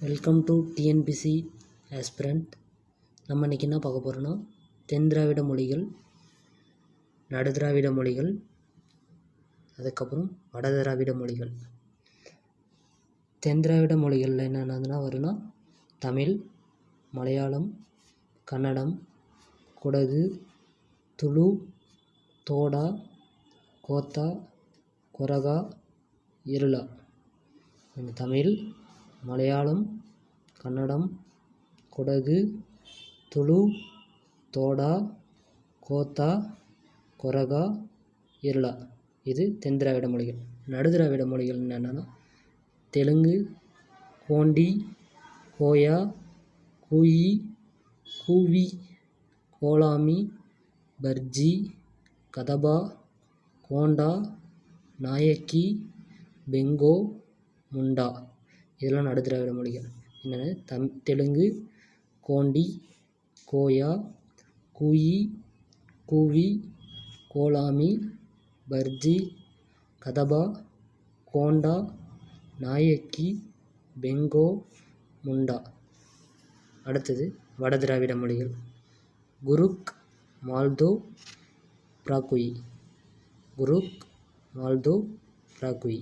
Welcome to TNPSC aspirant நம்ம இன்றைக்கி என்ன பார்க்க போகிறோன்னா தென் திராவிட மொழிகள் நடு திராவிட மொழிகள் அதுக்கப்புறம் வட திராவிட மொழிகள். தென் திராவிட மொழிகளில் என்னென்னதுன்னா வரும்னா தமிழ் மலையாளம் கன்னடம் குடகு துளு தோடா கோத்தா கொரகா இருளா. அந்த தமிழ் மலையாளம் கன்னடம் குடகு துளு தோடா கோத்தா கொரகா இருளா. இது தென் திராவிட மொழிகள். நடு திராவிட மொழிகள் என்னென்னா தெலுங்கு கோண்டி கோயா கூயி கூவி கோலாமி பர்ஜி கதபா கோண்டா நாயக்கி பெங்கோ முண்டா. இதெல்லாம் நடு திராவிட மொழிகள் என்னென்ன தம் தெலுங்கு கோண்டி கோயா கூயி கூவி கோலாமி பர்ஜி கதபா கோண்டா நாயக்கி பெங்கோ முண்டா. அடுத்தது வட திராவிட மொழிகள். குருக் மால்தோ பிராகுயி குருக் மால்தோ பிராகுயி